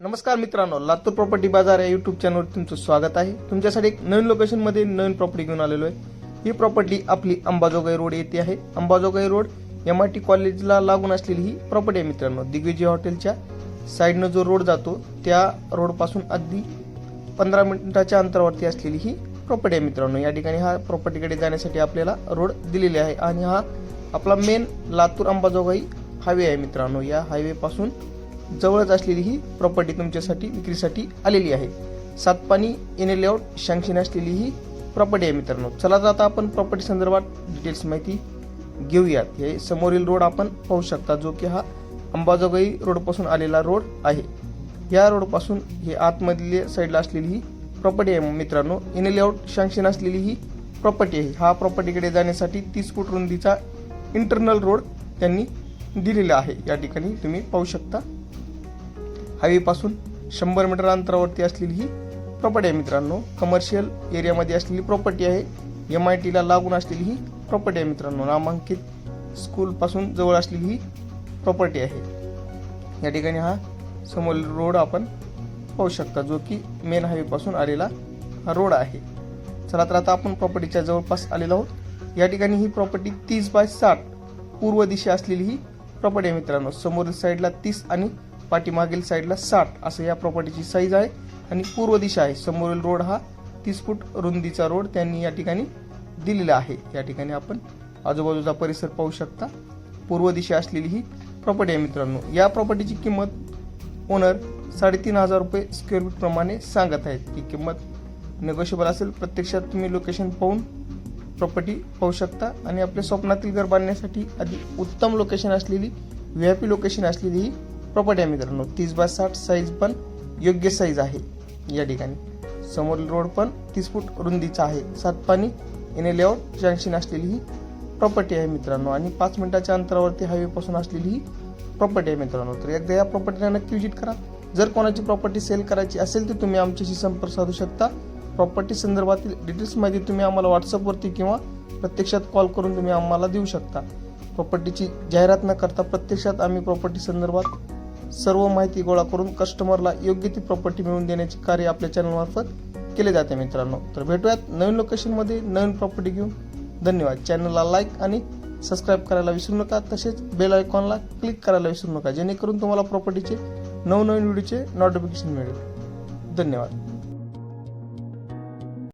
नमस्कार मित्रांनो लातूर प्रॉपर्टी बाजार या युट्यूब चॅनलवर तुमचं स्वागत आहे. तुमच्यासाठी एक नवीन लोकेशनमध्ये नवीन प्रॉपर्टी घेऊन आलेलो आहे. ही प्रॉपर्टी आपली अंबाजोगाई रोड येथे आहे. Ambajogai road M I T कॉलेजला लागून असलेली ही प्रॉपर्टी आहे मित्रांनो. दिग्विजय हॉटेलच्या साईडनं जो रोड जातो त्या रोडपासून अगदी पंधरा मिनिटाच्या अंतरावरती असलेली ही प्रॉपर्टी आहे मित्रांनो. या ठिकाणी हा प्रॉपर्टीकडे जाण्यासाठी आपल्याला रोड दिलेली आहे. आणि हा आपला मेन लातूर अंबाजोगाई हायवे आहे मित्रांनो. या हायवे पासून जवळच असलेली ही प्रॉपर्टी तुमच्यासाठी विक्रीसाठी आलेली आहे. सातपाणी येणे लेआउट शँक्शन असलेली ही प्रॉपर्टी आहे मित्रांनो. चला तर आता आपण प्रॉपर्टी संदर्भात डिटेल्स माहिती घेऊयात. हे समोरील रोड आपण पाहू शकता जो की हा अंबाजोगाई रोडपासून आलेला रोड आहे. या रोडपासून हे आतमधल्या साईडला असलेली ही प्रॉपर्टी आहे मित्रांनो. इन लेआउट शँक्शन असलेली ही प्रॉपर्टी आहे. हा प्रॉपर्टीकडे जाण्यासाठी तीस फूट रुंदीचा इंटरनल रोड त्यांनी दिलेला आहे. या ठिकाणी तुम्ही पाहू शकता. हायवेपासून शंभर मीटर अंतरावरती असलेली ही प्रॉपर्टी आहे मित्रांनो. कमर्शियल एरियामध्ये असलेली प्रॉपर्टी आहे. एम आय टीला लागून असलेली ही प्रॉपर्टी आहे मित्रांनो. नामांकित स्कूलपासून जवळ असलेली ही प्रॉपर्टी आहे. या ठिकाणी हा समोरील रोड आपण पाहू शकता जो की मेन हायवेपासून आलेला हा रोड आहे. चला तर आता आपण प्रॉपर्टीच्या जवळपास आलेलो आहोत. या ठिकाणी ही प्रॉपर्टी तीस बाय साठ पूर्व दिशा असलेली ही प्रॉपर्टी आहे मित्रांनो. समोरील साईडला तीस आणि पाठीमागील साईडला साठ असं या प्रॉपर्टीची साईज आहे. आणि पूर्व दिशा आहे. समोरील रोड हा तीस फूट रुंदीचा रोड त्यांनी या ठिकाणी दिलेला आहे. या ठिकाणी आपण आजूबाजूचा परिसर पाहू शकता. पूर्व दिशा असलेली ही प्रॉपर्टी आहे मित्रांनो. या प्रॉपर्टीची किंमत ओनर साडेतीन हजार रुपये स्क्वेअर फूट प्रमाणे सांगत आहेत. ही किंमत नेगोशिएबल असेल प्रत्यक्षात तुम्ही लोकेशन पाहून प्रॉपर्टी पाहू शकता. आणि आपल्या स्वप्नातील घर बांधण्यासाठी अधिक उत्तम लोकेशन असलेली व्ही आय पी लोकेशन असलेली ही प्रॉपर्टी आहे मित्रांनो तीस बाय साठ साईज पण योग्य साईज आहे या ठिकाणी. समोरील रोड पण तीस फूट रुंदीचा आहे. सातपाणी येणे लेआउट जंक्शन असलेली ही प्रॉपर्टी आहे मित्रांनो. आणि पाच मिनिटाच्या अंतरावरती हायवेपासून असलेली ही प्रॉपर्टी आहे मित्रांनो. तर एकदा या प्रॉपर्टीला नक्की विजिट करा. जर कोणाची प्रॉपर्टी सेल करायची असेल तर तुम्ही आमच्याशी संपर्क साधू शकता. प्रॉपर्टी संदर्भातील डिटेल्स माहिती तुम्ही आम्हाला व्हॉट्सअपवरती किंवा प्रत्यक्षात कॉल करून तुम्ही आम्हाला देऊ शकता. प्रॉपर्टीची जाहिरात न करता प्रत्यक्षात आम्ही प्रॉपर्टी संदर्भात सर्व माहिती गोळा करून कस्टमरला योग्य ती प्रॉपर्टी मिळवून देण्याचे कार्य आपल्या चॅनलमार्फत केले जाते मित्रांनो. तर भेटूयात नवीन लोकेशनमध्ये नवीन प्रॉपर्टी घेऊन. धन्यवाद. चॅनलला लाईक आणि सबस्क्राईब करायला विसरू नका. तसेच बेल आयकॉनला क्लिक करायला विसरू नका. जेणेकरून तुम्हाला प्रॉपर्टीचे नवनवीन व्हिडिओचे नोटिफिकेशन मिळेल. धन्यवाद.